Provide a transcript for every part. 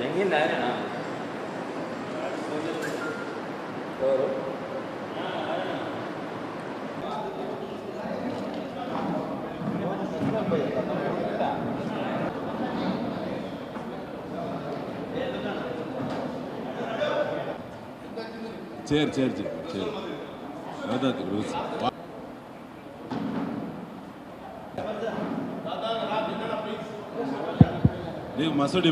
ಹೆಂಗಿಲ್ಲ ಅವರು chair chair chair chair. ಯಾವುದಾದ್ರು rules ನೀವು ಮಸೂಡಿ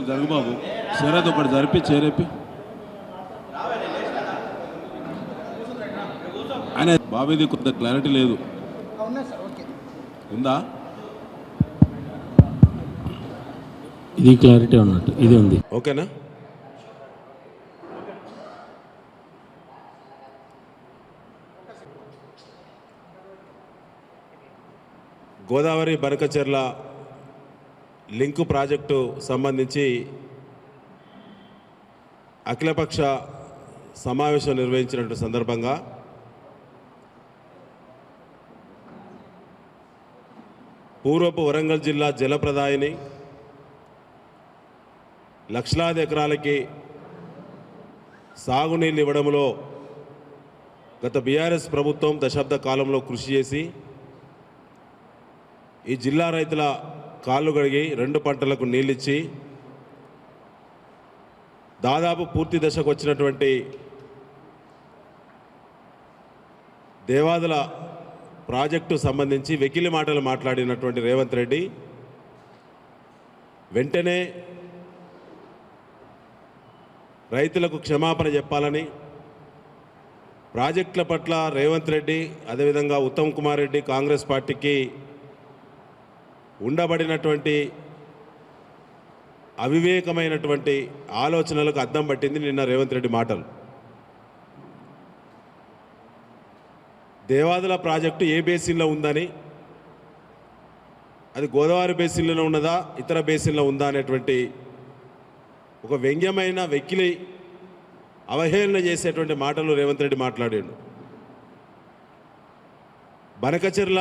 మరి జరుగు బాబు. శరత్ ఒకటి జరిపి చేరేపి. ఆయన బాబు ఇది కొంత క్లారిటీ లేదు. ఉన్నాయి సార్? ఓకే. ఉందా? ఇది క్లారిటీ ఉన్నట్టు. ఇది ఉంది. ఓకేనా? గోదావరి బనకచెర్ల లింకు ప్రాజెక్టు సంబంధించి అఖిలపక్ష సమావేశం నిర్వహించినటువంటి సందర్భంగా పూర్వపు వరంగల్ జిల్లా జలప్రదాయిని లక్షలాది ఎకరాలకి సాగునీళ్ళు ఇవ్వడంలో గత బీఆర్ఎస్ ప్రభుత్వం దశాబ్ద కాలంలో కృషి చేసి ఈ జిల్లా రైతుల కాళ్ళు కడిగి రెండు పంటలకు నీళ్ళిచ్చి దాదాపు పూర్తి దశకు వచ్చినటువంటి దేవాదుల ప్రాజెక్టు సంబంధించి వెకిలి మాటలు మాట్లాడినటువంటి రేవంత్ రెడ్డి వెంటనే రైతులకు క్షమాపణ చెప్పాలని ప్రాజెక్టుల పట్ల రేవంత్ రెడ్డి అదేవిధంగా ఉత్తమ్ కుమార్ రెడ్డి కాంగ్రెస్ పార్టీకి ఉండబడినటువంటి అవివేకమైనటువంటి ఆలోచనలకు అద్దం పట్టింది నిన్న రేవంత్ రెడ్డి మాటలు. దేవాదుల ప్రాజెక్టు ఏ బేసిన్లో ఉందని అది గోదావరి బేసిన్లోనే ఉన్నదా ఇతర బేసిన్లో ఉందా అనేటువంటి ఒక వ్యంగ్యమైన వెక్కిలి అవహేళన చేసేటువంటి మాటలు రేవంత్ రెడ్డి మాట్లాడాడు. బనకచెర్ల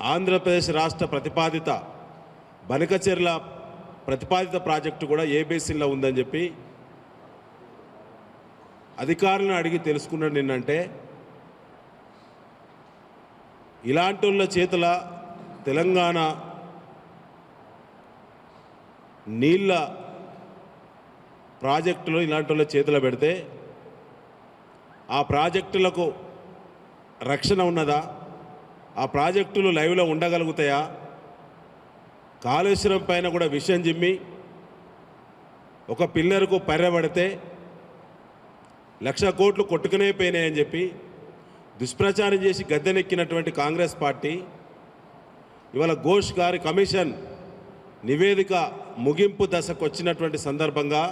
ఆంధ్రప్రదేశ్ రాష్ట్ర ప్రతిపాదిత బనకచెర్ల ప్రతిపాదిత ప్రాజెక్టు కూడా ఏ బేసిన్లో ఉందని చెప్పి అధికారులను అడిగి తెలుసుకున్నాడు నిన్నంటే. ఇలాంటి వాళ్ళ చేతుల తెలంగాణ నీళ్ళ ప్రాజెక్టులు ఇలాంటి వాళ్ళ చేతిలో పెడితే ఆ ప్రాజెక్టులకు రక్షణ ఉన్నదా? ఆ ప్రాజెక్టులు లైవ్లో ఉండగలుగుతాయా? కాళేశ్వరం పైన కూడా విషయం జిమ్మి. ఒక పిల్లర్కు పర్యబడితే లక్ష కోట్లు కొట్టుకునే పోయినాయని చెప్పి దుష్ప్రచారం చేసి గద్దెనెక్కినటువంటి కాంగ్రెస్ పార్టీ ఇవాళ ఘోష్ గారి కమిషన్ నివేదిక ముగింపు దశకు వచ్చినటువంటి సందర్భంగా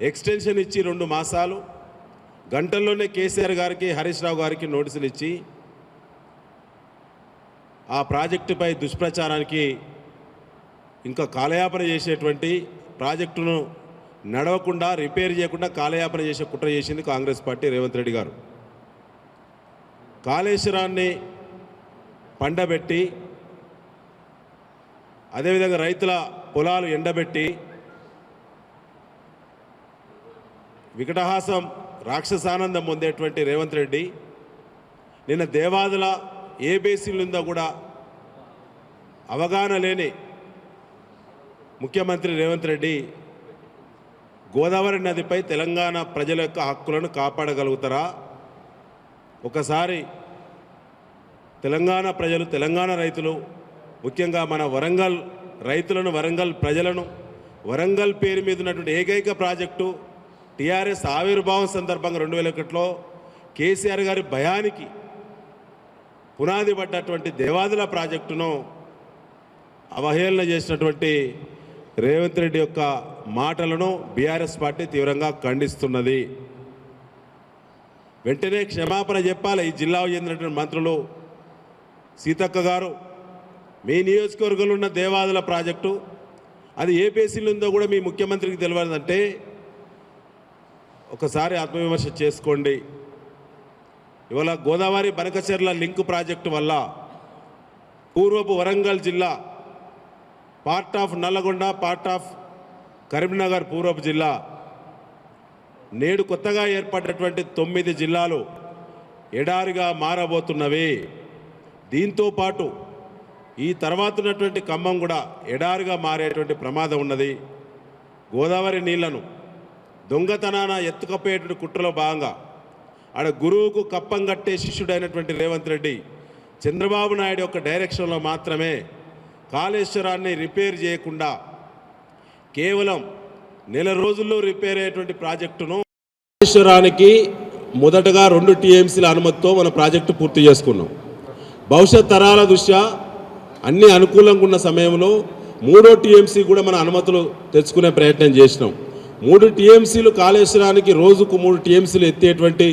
ఎక్స్టెన్షన్ ఇచ్చి రెండు మాసాలు గంటల్లోనే కేసీఆర్ గారికి హరీష్ రావు గారికి నోటీసులు ఇచ్చి ఆ ప్రాజెక్టుపై దుష్ప్రచారానికి ఇంకా కాలయాపన చేసేటువంటి ప్రాజెక్టును నడవకుండా రిపేర్ చేయకుండా కాలయాపన చేసే కుట్ర చేసింది కాంగ్రెస్ పార్టీ రేవంత్ రెడ్డి గారు. కాళేశ్వరాన్ని పండబెట్టి అదేవిధంగా రైతుల పొలాలు ఎండబెట్టి వికటహాసం రాక్షసానందం పొందేటువంటి రేవంత్ రెడ్డి నిన్న దేవాదుల ఏ బేసిన్లు ఉందో కూడా అవగాహన లేని ముఖ్యమంత్రి రేవంత్ రెడ్డి గోదావరి నదిపై తెలంగాణ ప్రజల యొక్క హక్కులను కాపాడగలుగుతారా? ఒకసారి తెలంగాణ ప్రజలు తెలంగాణ రైతులు ముఖ్యంగా మన వరంగల్ రైతులను వరంగల్ ప్రజలను వరంగల్ పేరు మీద ఉన్నటువంటి ఏకైక ప్రాజెక్టు టీఆర్ఎస్ ఆవిర్భావం సందర్భంగా రెండు వేల ఒకటిలో కేసీఆర్ గారి భయానికి పునాది పడ్డటువంటి దేవాదుల ప్రాజెక్టును అవహేళన చేసినటువంటి రేవంత్ రెడ్డి యొక్క మాటలను బీఆర్ఎస్ పార్టీ తీవ్రంగా ఖండిస్తున్నది. వెంటనే క్షమాపణ చెప్పాలి. ఈ జిల్లాకు చెందినటువంటి మంత్రులు సీతక్క గారు మీ నియోజకవర్గంలో ఉన్న దేవాదుల ప్రాజెక్టు అది ఏ బేసిన్లో ఉందో కూడా మీ ముఖ్యమంత్రికి తెలియాలంటే ఒకసారి ఆత్మవిమర్శ చేసుకోండి. ఇవాళ గోదావరి బనకచెర్ల లింక్ ప్రాజెక్టు వల్ల పూర్వపు వరంగల్ జిల్లా part of Nalgonda part of Karimnagar పూర్వపు జిల్లా నేడు కొత్తగా ఏర్పడినటువంటి తొమ్మిది జిల్లాలు ఎడారిగా మారబోతున్నవి. దీంతో పాటు ఈ తర్వాత ఉన్నటువంటి ఖమ్మం కూడా ఎడారిగా మారేటువంటి ప్రమాదం ఉన్నది. గోదావరి నీళ్ళను దొంగతనాన ఎత్తుకపోయేటువంటి కుట్రలో భాగంగా ఆడ గురువుకు కప్పం కట్టే శిష్యుడైనటువంటి రేవంత్ రెడ్డి చంద్రబాబు నాయుడు యొక్క డైరెక్షన్లో మాత్రమే కాళేశ్వరాన్ని రిపేర్ చేయకుండా కేవలం నెల రోజుల్లో రిపేర్ అయ్యేటువంటి ప్రాజెక్టును కాళేశ్వరానికి మొదటగా రెండు టీఎంసీల అనుమతితో మన ప్రాజెక్టు పూర్తి చేసుకున్నాం. భవిష్యత్ తరాల దృష్ట్యా అన్ని అనుకూలంగా ఉన్న సమయంలో మూడో టీఎంసీ కూడా మన అనుమతులు తెచ్చుకునే ప్రయత్నం చేసినాం. మూడు టీఎంసీలు కాళేశ్వరానికి రోజుకు మూడు టీఎంసీలు ఎత్తేటువంటి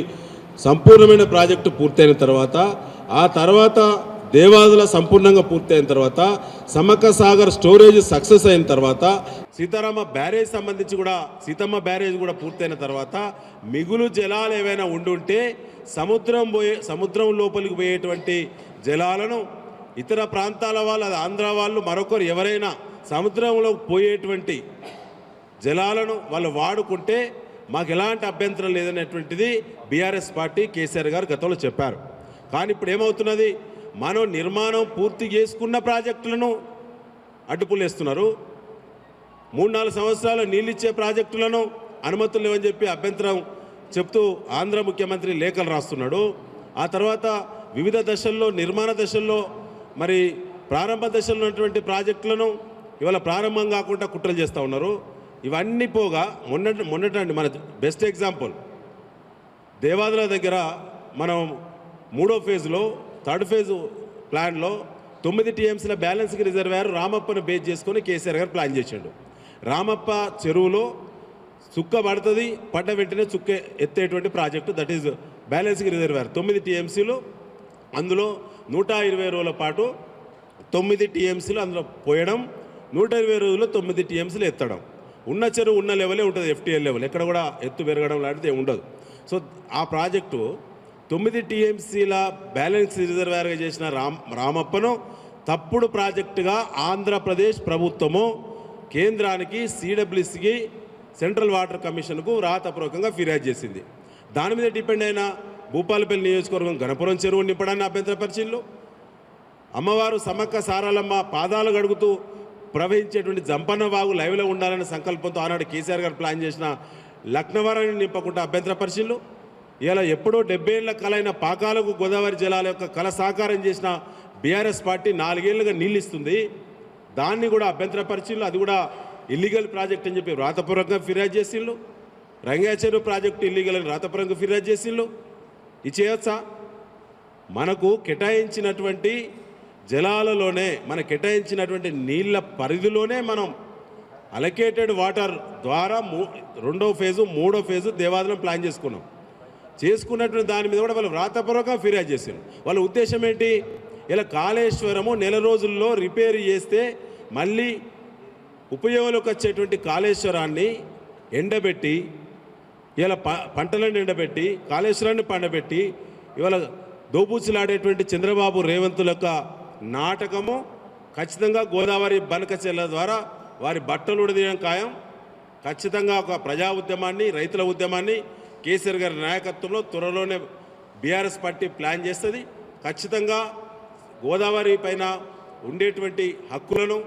సంపూర్ణమైన ప్రాజెక్టు పూర్తయిన తర్వాత ఆ తర్వాత దేవాదుల సంపూర్ణంగా పూర్తయిన తర్వాత సమక్క సాగర్ స్టోరేజ్ సక్సెస్ అయిన తర్వాత సీతారామ బ్యారేజ్ సంబంధించి కూడా సీతమ్మ బ్యారేజ్ కూడా పూర్తయిన తర్వాత మిగులు జలాలు ఏవైనా ఉండుంటే సముద్రం పోయే సముద్రం లోపలికి పోయేటువంటి జలాలను ఇతర ప్రాంతాల వాళ్ళు అది ఆంధ్ర వాళ్ళు మరొకరు ఎవరైనా సముద్రంలో పోయేటువంటి జలాలను వాళ్ళు వాడుకుంటే మాకు ఎలాంటి అభ్యంతరం లేదనేటువంటిది బీఆర్ఎస్ పార్టీ కేసీఆర్ గారు గతంలో చెప్పారు. కానీ ఇప్పుడు ఏమవుతున్నది? మనం నిర్మాణం పూర్తి చేసుకున్న ప్రాజెక్టులను అడ్డుపులేస్తున్నారు మూడు నాలుగు సంవత్సరాలు నీళ్ళిచ్చే ప్రాజెక్టులను అనుమతులు లేవని చెప్పి అభ్యంతరం చెప్తూ ఆంధ్ర ముఖ్యమంత్రి లేఖలు రాస్తున్నాడు. ఆ తర్వాత వివిధ దశల్లో నిర్మాణ దశల్లో మరి ప్రారంభ దశలో ఉన్నటువంటి ప్రాజెక్టులను ఇవాళ ప్రారంభం కాకుండా కుట్రలు చేస్తూ ఉన్నారు. ఇవన్నీ పోగా మొన్నటి మొన్నటండి మన బెస్ట్ ఎగ్జాంపుల్ దేవాదుల దగ్గర మనం మూడో ఫేజ్లో థర్డ్ ఫేజ్ ప్లాన్లో తొమ్మిది టీఎంసీల బ్యాలెన్స్కి రిజర్వాయర్ రామప్పను బేస్ చేసుకొని కేసీఆర్ గారు ప్లాన్ చేశాడు రామప్ప చెరువులో చుక్క పడుతుంది పడ్డ వెంటనే చుక్క ఎత్తేటువంటి project that is balancing reservoir తొమ్మిది టీఎంసీలు అందులో నూట ఇరవై రోజుల పాటు తొమ్మిది టీఎంసీలు అందులో పోయడం నూట ఇరవై రోజుల్లో తొమ్మిది టీఎంసీలు ఎత్తడం. ఉన్న చెరువు ఉన్న లెవెలే ఉంటుంది ఎఫ్టీఎల్ లెవెల్. ఎక్కడ కూడా ఎత్తు పెరగడం లాంటిది ఏమి ఉండదు. సో ఆ ప్రాజెక్టు తొమ్మిది టీఎంసీల బ్యాలెన్స్ రిజర్వేర్గా చేసిన రామ్ రామప్పను తప్పుడు ప్రాజెక్టుగా ఆంధ్రప్రదేశ్ ప్రభుత్వము కేంద్రానికి సిడబ్ల్యూసికి సెంట్రల్ వాటర్ కమిషన్కు రాతపూర్వకంగా ఫిర్యాదు చేసింది. దాని మీద డిపెండ్ అయిన భూపాలపల్లి నియోజకవర్గం గణపురం చెరువు నింపడాన్ని అభ్యంతరపరిచిల్లు అమ్మవారు సమక్క సారాలమ్మ పాదాలు గడుగుతూ ప్రవహించేటువంటి జంపన్న వాగు లైవ్లో ఉండాలనే సంకల్పంతో ఆనాడు కేసీఆర్ గారు ప్లాన్ చేసిన లక్నవరాన్ని నింపకుండా అభ్యంతర పరిశీలనలు ఇలా ఎప్పుడో డెబ్బై ఏళ్ళ కలైన పాకాలకు గోదావరి జలాల యొక్క కళ సాకారం చేసిన బీఆర్ఎస్ పార్టీ నాలుగేళ్ళుగా నీళ్ళిస్తుంది. దాన్ని కూడా అభ్యంతర పరిశీలు అది కూడా ఇల్లీగల్ ప్రాజెక్ట్ అని చెప్పి వ్రాతపూర్వకంగా ఫిర్యాదు చేసిళ్ళు. రంగాచెరు ప్రాజెక్టు ఇల్లీగల్ అని వ్రాతపూర్వకంగా ఫిర్యాదు చేసిళ్ళు. ఇది చేయొచ్చా? మనకు కేటాయించినటువంటి జలాలలోనే మన కేటాయించినటువంటి నీళ్ళ పరిధిలోనే మనం అలకేటెడ్ వాటర్ ద్వారా మూ రెండో ఫేజు మూడో ఫేజు దేవాలయం ప్లాన్ చేసుకున్నాం. చేసుకున్నటువంటి దాని మీద కూడా వాళ్ళు వ్రాతపూర్వకంగా ఫిర్యాదు చేశారు. వాళ్ళ ఉద్దేశం ఏంటి? ఇలా కాళేశ్వరము నెల రోజుల్లో రిపేర్ చేస్తే మళ్ళీ ఉపయోగంలోకి వచ్చేటువంటి కాళేశ్వరాన్ని ఎండబెట్టి ఇలా ప పంటలను ఎండబెట్టి కాళేశ్వరాన్ని పండబెట్టి ఇవాళ దోబూచులాడేటువంటి చంద్రబాబు రేవంతుల యొక్క నాటకము ఖచ్చితంగా గోదావరి బనకచెల్ల ద్వారా వారి బట్టలు ఉడదీయడం ఖాయం. ఖచ్చితంగా ఒక ప్రజా ఉద్యమాన్ని రైతుల ఉద్యమాన్ని కేసీఆర్ గారి నాయకత్వంలో త్వరలోనే బీఆర్ఎస్ పార్టీ ప్లాన్ చేస్తుంది. ఖచ్చితంగా గోదావరి పైన ఉండేటువంటి హక్కులను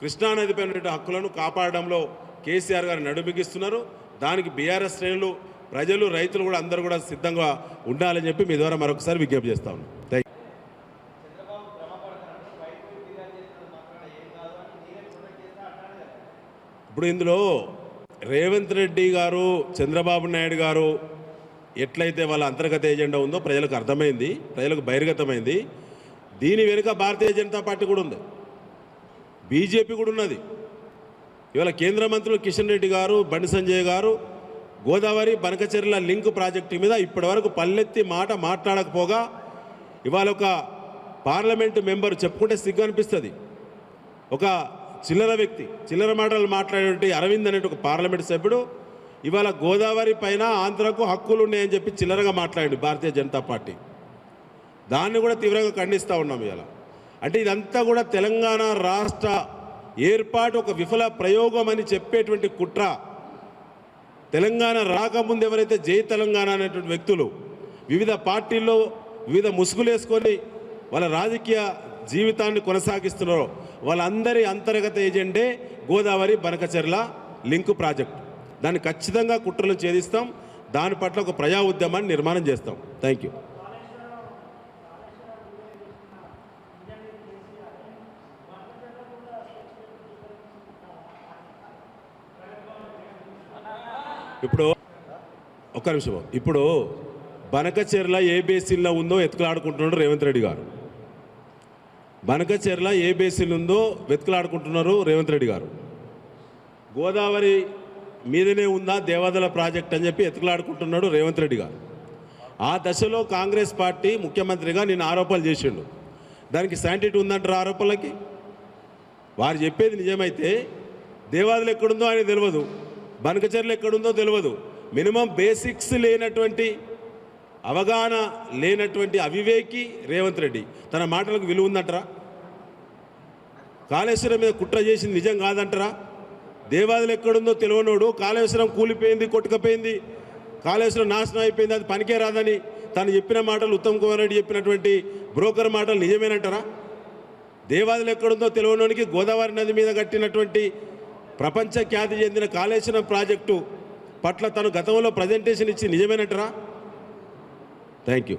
కృష్ణానది పైన ఉండే హక్కులను కాపాడడంలో కేసీఆర్ గారు నడుమిగిస్తున్నారు. దానికి బీఆర్ఎస్ శ్రేణులు ప్రజలు రైతులు కూడా అందరూ కూడా సిద్ధంగా ఉండాలని చెప్పి మీ ద్వారా మరొకసారి విజ్ఞప్తి చేస్తాను థ్యాంక్ ఇప్పుడు ఇందులో రేవంత్ రెడ్డి గారు చంద్రబాబు నాయుడు గారు ఎట్లయితే వాళ్ళ అంతర్గత ఎజెండా ఉందో ప్రజలకు అర్థమైంది ప్రజలకు బహిర్గతమైంది. దీని వెనుక భారతీయ జనతా పార్టీ కూడా ఉంది. బీజేపీ కూడా ఉన్నది. ఇవాళ కేంద్ర మంత్రులు కిషన్ రెడ్డి గారు బండి సంజయ్ గారు గోదావరి బనకచెర్ల లింక్ ప్రాజెక్టు మీద ఇప్పటివరకు పల్లెత్తి మాట మాట్లాడకపోగా ఇవాళ ఒక పార్లమెంటు మెంబర్ చెప్పుకుంటే సిగ్గు అనిపిస్తుంది. ఒక చిల్లర వ్యక్తి చిల్లర మాటలు మాట్లాడేటువంటి అరవింద్ అనేటి ఒక పార్లమెంట్ సభ్యుడు. ఇవాళ గోదావరి పైన ఆంధ్రకు హక్కులు ఉన్నాయని చెప్పి చిల్లరగా మాట్లాడి భారతీయ జనతా పార్టీ. దాన్ని కూడా తీవ్రంగా ఖండిస్తూ ఉన్నాం ఇవాళ. అంటే ఇదంతా కూడా తెలంగాణ రాష్ట్ర ఏర్పాటు ఒక విఫల ప్రయోగం అని చెప్పేటువంటి కుట్ర. తెలంగాణ రాకముందు ఎవరైతే జై తెలంగాణ అనేటువంటి వ్యక్తులు వివిధ పార్టీల్లో వివిధ ముసుగులు వేసుకొని వాళ్ళ రాజకీయ జీవితాన్ని కొనసాగిస్తున్నారో వాళ్ళందరి అంతర్గత ఏజెండే గోదావరి బనకచెర్ల లింక్ ప్రాజెక్ట్. దాన్ని ఖచ్చితంగా కుట్రలు ఛేదిస్తాం. దాని పట్ల ఒక ప్రజా ఉద్యమాన్ని నిర్మాణం చేస్తాం. థ్యాంక్ యూ ఇప్పుడు ఒక్క నిమిషం. ఇప్పుడు బనకచెర్ల ఏ బేసిన్లో ఉందో ఎత్తుకలాడుకుంటున్నాడు రేవంత్ రెడ్డి గారు. బనకచెర్ల ఏ బేసిల్ ఉందో వెతుకులాడుకుంటున్నారు రేవంత్ రెడ్డి గారు. గోదావరి మీదనే ఉందా దేవాదల ప్రాజెక్ట్ అని చెప్పి ఎతుకులాడుకుంటున్నాడు రేవంత్ రెడ్డి గారు. ఆ దశలో కాంగ్రెస్ పార్టీ ముఖ్యమంత్రిగా నేను ఆరోపణలు చేసిండు. దానికి శాంటిటీ ఉందంటారు ఆరోపణలకి? వారు చెప్పేది నిజమైతే దేవాదులు ఎక్కడుందో ఆయన తెలియదు బనకచర్లు ఎక్కడుందో తెలియదు మినిమం బేసిక్స్ లేనటువంటి అవగాహన లేనటువంటి అవివేకి రేవంత్ రెడ్డి. తన మాటలకు విలువ ఉందంటారా? కాళేశ్వరం మీద కుట్ర చేసింది నిజం కాదంటారా? దేవాదులు ఎక్కడుందో తెలియనోడు కాళేశ్వరం కూలిపోయింది కొట్టుకపోయింది. కాళేశ్వరం నాశనం అయిపోయింది అది పనికే రాదని తను చెప్పిన మాటలు ఉత్తమ్ కుమార్ రెడ్డి చెప్పినటువంటి బ్రోకర్ మాటలు నిజమేనంటారా? దేవాదులు ఎక్కడుందో తెలియనోనికి గోదావరి నది మీద కట్టినటువంటి ప్రపంచ ఖ్యాతి చెందిన కాళేశ్వరం ప్రాజెక్టు పట్ల తను గతంలో ప్రజెంటేషన్ ఇచ్చి నిజమేనంటారా? Thank you.